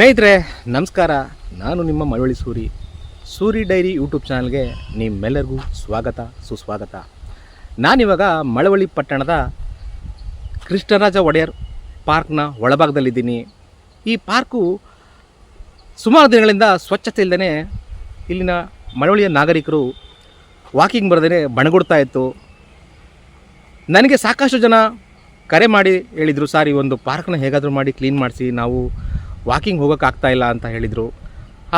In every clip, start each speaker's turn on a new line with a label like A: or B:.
A: ಸ್ನೇಹಿತರೆ, ನಮಸ್ಕಾರ. ನಾನು ನಿಮ್ಮ ಮಳವಳ್ಳಿ ಸೂರಿ. ಸೂರಿ ಡೈರಿ ಯೂಟ್ಯೂಬ್ ಚಾನಲ್ಗೆ ನಿಮ್ಮೆಲ್ಲರಿಗೂ ಸ್ವಾಗತ, ಸುಸ್ವಾಗತ. ನಾನಿವಾಗ ಮಳವಳ್ಳಿ ಪಟ್ಟಣದ ಕೃಷ್ಣರಾಜ ಒಡೆಯರ್ ಪಾರ್ಕ್ನ ಒಳಭಾಗದಲ್ಲಿದ್ದೀನಿ. ಈ ಪಾರ್ಕು ಸುಮಾರು ದಿನಗಳಿಂದ ಸ್ವಚ್ಛತೆ ಇಲ್ಲದೇ ಇಲ್ಲಿನ ಮಳವಳ್ಳಿಯ ನಾಗರಿಕರು ವಾಕಿಂಗ್ ಬರದೇ ಬಣಗುಡ್ತಾ ಇತ್ತು. ನನಗೆ ಸಾಕಷ್ಟು ಜನ ಕರೆ ಮಾಡಿ ಹೇಳಿದರು, ಸರ್, ಈ ಒಂದು ಪಾರ್ಕ್ನ ಹೇಗಾದರೂ ಮಾಡಿ ಕ್ಲೀನ್ ಮಾಡಿಸಿ, ನಾವು ವಾಕಿಂಗ್ ಹೋಗೋಕ್ಕಾಗ್ತಾ ಇಲ್ಲ ಅಂತ ಹೇಳಿದರು.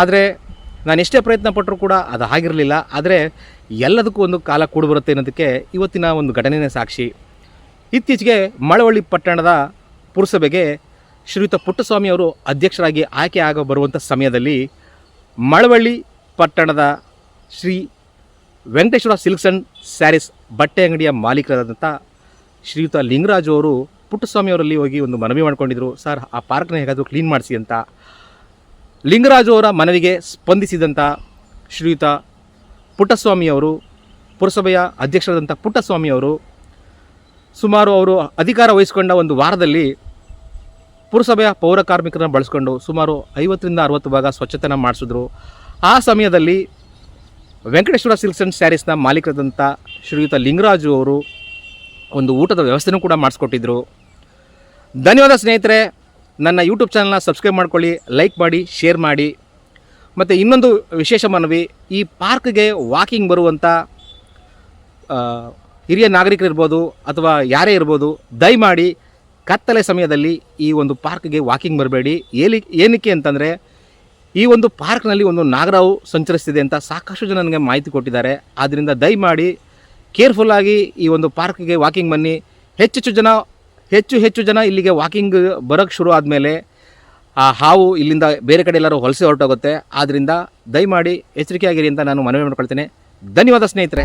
A: ಆದರೆ ನಾನು ಎಷ್ಟೇ ಪ್ರಯತ್ನ ಪಟ್ಟರೂ ಕೂಡ ಅದು ಆಗಿರಲಿಲ್ಲ. ಆದರೆ ಎಲ್ಲದಕ್ಕೂ ಒಂದು ಕಾಲ ಕೂಡು ಬರುತ್ತೆ ಅನ್ನೋದಕ್ಕೆ ಇವತ್ತಿನ ಒಂದು ಘಟನೆನೇ ಸಾಕ್ಷಿ. ಇತ್ತೀಚೆಗೆ ಮಳವಳ್ಳಿ ಪಟ್ಟಣದ ಪುರಸಭೆಗೆ ಶ್ರೀಯುತ ಪುಟ್ಟಸ್ವಾಮಿ ಅವರು ಅಧ್ಯಕ್ಷರಾಗಿ ಆಯ್ಕೆ ಆಗ ಬರುವಂಥ ಸಮಯದಲ್ಲಿ ಮಳವಳ್ಳಿ ಪಟ್ಟಣದ Shri Venkateshwara silks and sarees ಬಟ್ಟೆ ಅಂಗಡಿಯ ಮಾಲೀಕರಾದಂಥ ಶ್ರೀಯುತ ಲಿಂಗರಾಜು ಅವರು ಪುಟ್ಟಸ್ವಾಮಿ ಅವರಲ್ಲಿ ಹೋಗಿ ಒಂದು ಮನವಿ ಮಾಡ್ಕೊಂಡಿದ್ರು, ಸರ್, ಆ ಪಾರ್ಕ್ನ ಹೇಗಾದರೂ ಕ್ಲೀನ್ ಮಾಡಿಸಿ ಅಂತ. ಲಿಂಗರಾಜು ಅವರ ಮನವಿಗೆ ಸ್ಪಂದಿಸಿದಂಥ ಶ್ರೀಯುತ ಪುಟ್ಟಸ್ವಾಮಿ ಅವರು ಪುರಸಭೆಯ ಅಧ್ಯಕ್ಷರಾದಂಥ ಪುಟ್ಟಸ್ವಾಮಿ ಅವರು ಸುಮಾರು ಅವರು ಅಧಿಕಾರ ವಹಿಸಿಕೊಂಡ ಒಂದು ವಾರದಲ್ಲಿ ಪುರಸಭೆಯ ಪೌರ ಕಾರ್ಮಿಕರನ್ನು ಬಳಸ್ಕೊಂಡು ಸುಮಾರು ಐವತ್ತರಿಂದ ಅರವತ್ತು ಭಾಗ ಸ್ವಚ್ಛತನ ಮಾಡಿಸಿದ್ರು. ಆ ಸಮಯದಲ್ಲಿ ವೆಂಕಟೇಶ್ವರ ಸಿಲ್ಕ್ಸ್ ಆ್ಯಂಡ್ ಸ್ಯಾರೀಸ್ನ ಮಾಲೀಕರಾದಂಥ ಶ್ರೀಯುತ ಲಿಂಗರಾಜು ಅವರು ಒಂದು ಊಟದ ವ್ಯವಸ್ಥೆನೂ ಕೂಡ ಮಾಡಿಸ್ಕೊಟ್ಟಿದ್ರು. ಧನ್ಯವಾದ ಸ್ನೇಹಿತರೆ, ನನ್ನ ಯೂಟ್ಯೂಬ್ ಚಾನಲ್ನ ಸಬ್ಸ್ಕ್ರೈಬ್ ಮಾಡ್ಕೊಳ್ಳಿ ಲೈಕ್ ಮಾಡಿ ಶೇರ್ ಮಾಡಿ. ಮತ್ತು ಇನ್ನೊಂದು ವಿಶೇಷ ಮನವಿ, ಈ ಪಾರ್ಕ್ಗೆ ವಾಕಿಂಗ್ ಬರುವಂಥ ಹಿರಿಯ ನಾಗರಿಕರಿರ್ಬೋದು ಅಥವಾ ಯಾರೇ ಇರ್ಬೋದು, ದಯಮಾಡಿ ಕತ್ತಲೆ ಸಮಯದಲ್ಲಿ ಈ ಒಂದು ಪಾರ್ಕ್ಗೆ ವಾಕಿಂಗ್ ಬರಬೇಡಿ. ಏಲಿ, ಏನಕ್ಕೆ ಅಂತಂದರೆ, ಈ ಒಂದು ಪಾರ್ಕ್ನಲ್ಲಿ ಒಂದು ನಾಗರಾವು ಸಂಚರಿಸ್ತಿದೆ ಅಂತ ಸಾಕಷ್ಟು ಜನ ನನಗೆ ಮಾಹಿತಿ ಕೊಟ್ಟಿದ್ದಾರೆ. ಆದ್ದರಿಂದ ದಯಮಾಡಿ ಕೇರ್ಫುಲ್ಲಾಗಿ ಈ ಒಂದು ಪಾರ್ಕ್ಗೆ ವಾಕಿಂಗ್ ಬನ್ನಿ. ಹೆಚ್ಚೆಚ್ಚು ಜನ ಹೆಚ್ಚು ಹೆಚ್ಚು ಜನ ಇಲ್ಲಿಗೆ ವಾಕಿಂಗ್ ಬರೋಕ್ಕೆ ಶುರು ಆದಮೇಲೆ ಆ ಹಾವು ಇಲ್ಲಿಂದ ಬೇರೆ ಕಡೆ ಎಲ್ಲರೂ ಹೊಲಸೆ ಹೊರಟೋಗುತ್ತೆ. ಆದ್ದರಿಂದ ದಯಮಾಡಿ ಎಚ್ಚರಿಕೆಯಾಗಿರಿ ಅಂತ ನಾನು ಮನವಿ ಮಾಡ್ಕೊಳ್ತೇನೆ. ಧನ್ಯವಾದ ಸ್ನೇಹಿತರೆ.